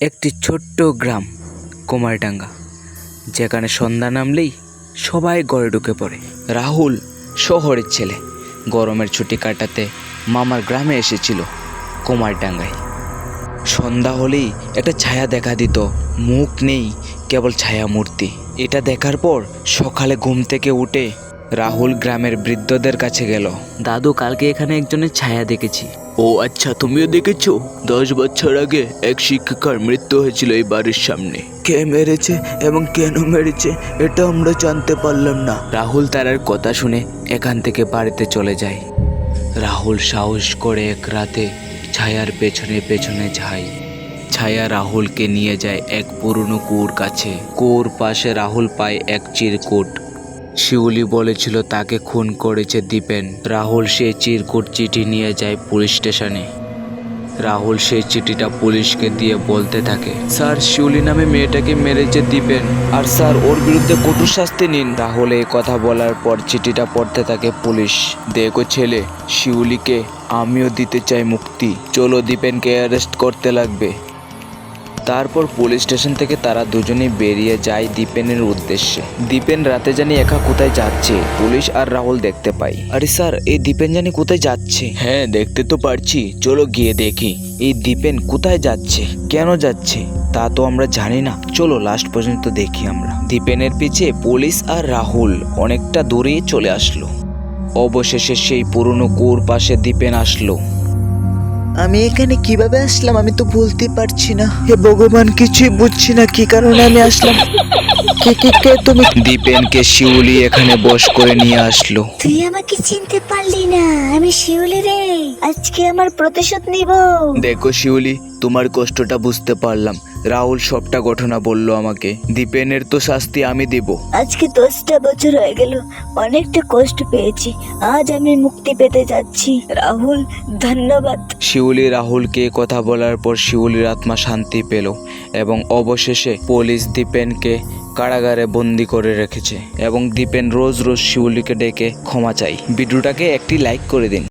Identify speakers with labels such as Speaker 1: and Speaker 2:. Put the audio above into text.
Speaker 1: একটি ছোট্ট গ্রাম, কুমারডাঙ্গা, যেখানে সন্ধ্যা নামলেই সবাই ঘরে ঢুকে পড়ে। রাহুল শহরের ছেলে, গরমের ছুটি কাটাতে মামার গ্রামে এসেছিল কুমারডাঙ্গায়। সন্ধ্যা হলেই একটা ছায়া দেখা দিত, মুখ নেই, কেবল ছায়া মূর্তি। এটা দেখার পর সকালে ঘুম থেকে উঠে রাহুল গ্রামের বৃদ্ধদের কাছে গেল। দাদু কালকে এখানে একজনের ছায়া দেখেছি।
Speaker 2: ও আচ্ছা তুমিও দেখেছ? দশ বছর আগে এক শিক্ষিকার মৃত্যু হয়েছিল এই বাড়ির সামনে। কে মেরেছে এবং কেন মেরেছে এটা আমরা জানতে পারলাম না।
Speaker 1: রাহুল তারার কথা শুনে এখান থেকে বাড়িতে চলে যায়। রাহুল সাহস করে এক রাতে ছায়ার পেছনে পেছনে যায়। ছায়া রাহুলকে নিয়ে যায় এক পুরনো কুয়োর কাছে। কুয়োর পাশে রাহুল পায় এক চিরকুট। শিউলি বলেছিল, তাকে খুন করেছে দীপেন। রাহুল সে চিরকুট চিঠি নিয়ে যায় পুলিশ স্টেশনে। রাহুল সেই চিঠিটা পুলিশকে দিয়ে বলতে থাকে, স্যার, শিউলি নামে মেয়েটাকে মেরেছে দিবেন আর স্যার, ওর বিরুদ্ধে কঠোর শাস্তি নিন। রাহুল এই কথা বলার পর চিঠিটা পড়তে থাকে পুলিশ। দেখো ছেলে, শিউলিকে আমিও দিতে চাই মুক্তি। চলো দীপেনকে অ্যারেস্ট করতে লাগবে। তারপর পুলিশ স্টেশন থেকে তারা দুজনেই বেরিয়ে যায় দীপেনের উদ্দেশ্যে। দীপেন রাতে জানি একা কোথায় যাচ্ছে, পুলিশ আর রাহুল দেখতে পাই। আরে স্যার, এই দীপেন জানি কোথায় যাচ্ছে?
Speaker 2: হ্যাঁ দেখতে তো পারছি, চলো গিয়ে দেখি।
Speaker 1: এই দীপেন কোথায় যাচ্ছে? কেন যাচ্ছে? তা তো আমরা জানি না। চলো লাস্ট পর্যন্ত দেখি আমরা। দীপেনের পিছে পুলিশ আর রাহুল অনেকটা দূরে চলে আসলো। অবশেষে সেই পুরনো কুয়োর পাশে দীপেন আসলো।
Speaker 3: আমি এখানে কীভাবে আসলাম আমি তো বলতে পারছি না। হে ভগবান কিছুই বুঝছি না কি কারণে আমি আসলাম? কে কে কে তুমি?
Speaker 1: দীপেনকে শিউলি এখানে বস করে নিয়ে আসলো।
Speaker 4: তুই আমাকে চিনতে পারলি না আমি শিউলি রে। আজকে আমার প্রতিশোধ নিব।
Speaker 1: দেখো শিউলি তোমার কষ্টটা বুঝতে পারলাম। রাহুল সবটা ঘটনা বলল আমাকে। দীপেনের তো শাস্তি আমি দেব।
Speaker 4: আজকে দশটা বছর হয়ে গেল অনেকটা কষ্ট পেয়েছি। আজ আমি মুক্তি পেতে যাচ্ছি। রাহুল ধন্যবাদ।
Speaker 1: শিউলি রাহুলকে কথা বলার পর শিউলির আত্মা শান্তি পেল এবং অবশেষে পুলিশ দীপেনকে কারাগারে বন্দি করে রেখেছে এবং দীপেন রোজ রোজ শিউলিকে ডেকে ক্ষমা চাই ভিডিওটাকে একটি লাইক করে দিন।